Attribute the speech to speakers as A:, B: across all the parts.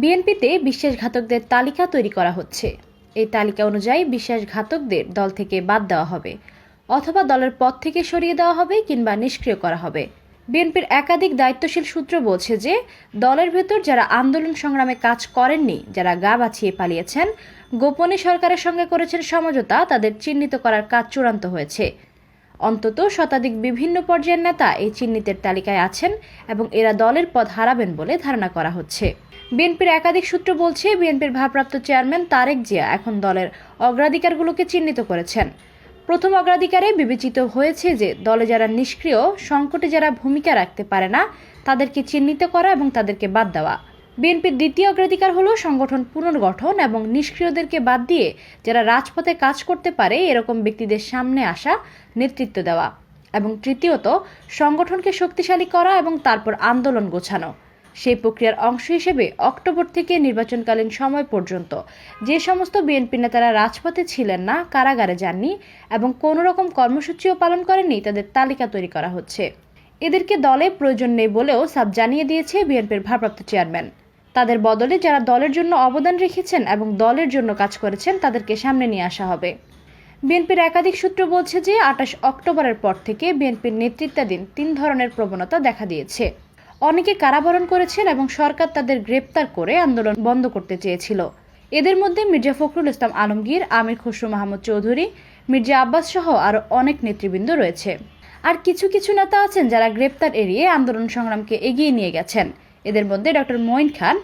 A: বিএনপিতে বিশ্বাসঘাতকদের তালিকা তৈরি করা হচ্ছে। এই তালিকা অনুযায়ী বিশ্বাসঘাতকদের দল থেকে বাদ দেওয়া হবে অথবা দলের পদ থেকে সরিয়ে দেওয়া হবে কিংবা নিষ্ক্রিয় করা হবে। বিএনপির একাধিক দায়িত্বশীল সূত্র বলছে যে, দলের ভেতর যারা আন্দোলন সংগ্রামে কাজ করেননি, যারা গা বাছিয়ে পালিয়েছেন, গোপনে সরকারের সঙ্গে করেছেন সমঝোতা, তাদের চিহ্নিত করার কাজ চূড়ান্ত হয়েছে। অন্তত শতাধিক বিভিন্ন পর্যায়ের নেতা এই চিহ্নিতের তালিকায় আছেন এবং এরা দলের পদ হারাবেন বলে ধারণা করা হচ্ছে। বিএনপির একাধিক সূত্র বলছে বিএনপির ভারপ্রাপ্ত চেয়ারম্যান তারেক জিয়া এখন দলের অগ্রাধিকারগুলোকে চিহ্নিত করেছেন। প্রথম অগ্রাধিকারে বিবেচিত হয়েছে যে দলে যারা নিষ্ক্রিয়, সংকটে যারা ভূমিকা রাখতে পারে না, তাদেরকে চিহ্নিত করা এবং তাদেরকে বাদ দেওয়া। বিএনপির দ্বিতীয় অগ্রাধিকার হল সংগঠন পুনর্গঠন এবং নিষ্ক্রিয়দেরকে বাদ দিয়ে যারা রাজপথে কাজ করতে পারে, এরকম ব্যক্তিদের সামনে আসা, নেতৃত্ব দেওয়া এবং তৃতীয়ত, সংগঠনকে শক্তিশালী করা এবং তারপর আন্দোলন গোছানো। সেই প্রক্রিয়ার অংশ হিসেবে অক্টোবর থেকে নির্বাচনকালীন সময় পর্যন্ত। যে সমস্ত বিএনপি নেতারা রাজপথে ছিলেন না, কারাগারে যাননি এবং কোনো রকম কর্মসূচিও পালন করেননি, তাদের তালিকা তৈরি করা হচ্ছে। এদেরকে দলে প্রয়োজন নেই বলেও সাব জানিয়ে দিয়েছে বিএনপির ভারপ্রাপ্ত চেয়ারম্যান। তাদের বদলে যারা দলের জন্য অবদান রেখেছেন এবং দলের জন্য কাজ করেছেন, তাদেরকে সামনে নিয়ে আসা হবে। বিএনপির একাধিক সূত্র বলছে যে আঠাশ অক্টোবরের পর থেকে বিএনপির নেতৃত্বাধীন তিন ধরনের প্রবণতা দেখা দিয়েছে। অনেকে কারাবরণ করেছেন এবং সরকার তাদের গ্রেপ্তার করে আন্দোলন বন্ধ করতে চেয়েছিল। এদের মধ্যে মির্জা ফখরুল ইসলাম আলমগীর, আমির খসরু মাহমুদ চৌধুরী, মির্জা আব্বাস সহ আরও অনেক নেতৃবৃন্দ রয়েছে। আর কিছু কিছু নেতা আছেন যারা গ্রেপ্তার এড়িয়ে আন্দোলন সংগ্রামকে এগিয়ে নিয়ে গেছেন। এদের মধ্যে ডক্টর মঈন খান,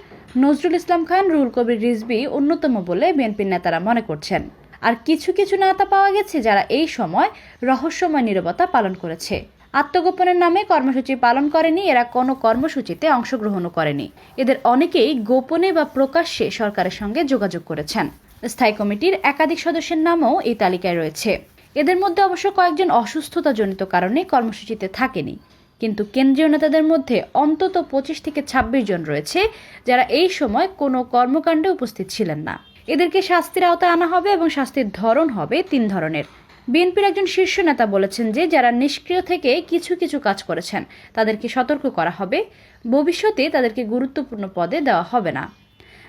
A: নজরুল ইসলাম খান, রুহুল কবির রিজভি অন্যতম বলে বিএনপির নেতারা মনে করছেন। আর কিছু কিছু নেতা পাওয়া গেছে যারা এই সময় রহস্যময় নীরবতা পালন করেছে। আত্মগোপনের নামে কর্মসূচি পালন করেনি, এরা কোনো কর্মসূচিতে অংশগ্রহণও করেনি। এদের অনেকেই গোপনে বা প্রকাশ্যে সরকারের সঙ্গে যোগাযোগ করেছেন। স্থায়ী কমিটির একাধিক সদস্যের নামও এই তালিকায় রয়েছে। এদের মধ্যে অবশ্য কয়েকজন অসুস্থতাজনিত কারণে কর্মসূচিতে থাকেনি। কিন্তু কেন্দ্রীয় নেতাদের মধ্যে অন্তত পঁচিশ থেকে ছাব্বিশ জন রয়েছে, যারা এই সময় কোনো কর্মকাণ্ডে উপস্থিত ছিলেন না। এদেরকে শাস্তির আওতায় আনা হবে এবং শাস্তির ধরন হবে তিন ধরনের। বিএনপির একজন শীর্ষ নেতা বলেছেন যে, যারা নিষ্ক্রিয় থেকে কিছু কিছু কাজ করেছেন, তাদেরকে সতর্ক করা হবে। ভবিষ্যতে তাদেরকে গুরুত্বপূর্ণ পদে দেওয়া হবে না।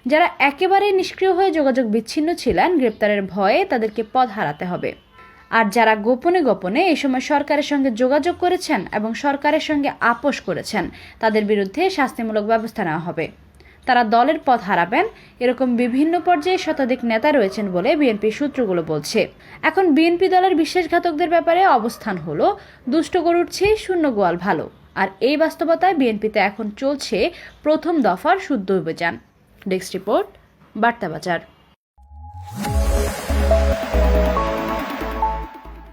A: যারা একেবারে নিষ্ক্রিয় হয়ে যোগাযোগ বিচ্ছিন্ন ছিলেন, গ্রেপ্তারের ভয়ে তাদেরকে পদ হারাতে হবে। আর যারা গোপনে গোপনে এই সময় সরকারের সঙ্গে যোগাযোগ করেছেন এবং সরকারের সঙ্গে আপোষ করেছেন, তাদের বিরুদ্ধে শাস্তিমূলক ব্যবস্থা নেওয়া হবে। তারা দলের পথ হারাবেন। এরকম বিভিন্ন পর্যায়ে শতাধিক নেতা রয়েছেন বলে বিএনপি সূত্রগুলো বলছে। এখন বিএনপি দলের বিশ্বাসঘাতকদের ব্যাপারে অবস্থান হলো, দুষ্ট গরুর চেয়ে শূন্য গোয়াল ভালো। আর এই বাস্তবতায় বিএনপিতে এখন চলছে প্রথম দফার শুদ্ধ অভিযান। ডেস্ক রিপোর্ট বার্তা বাজার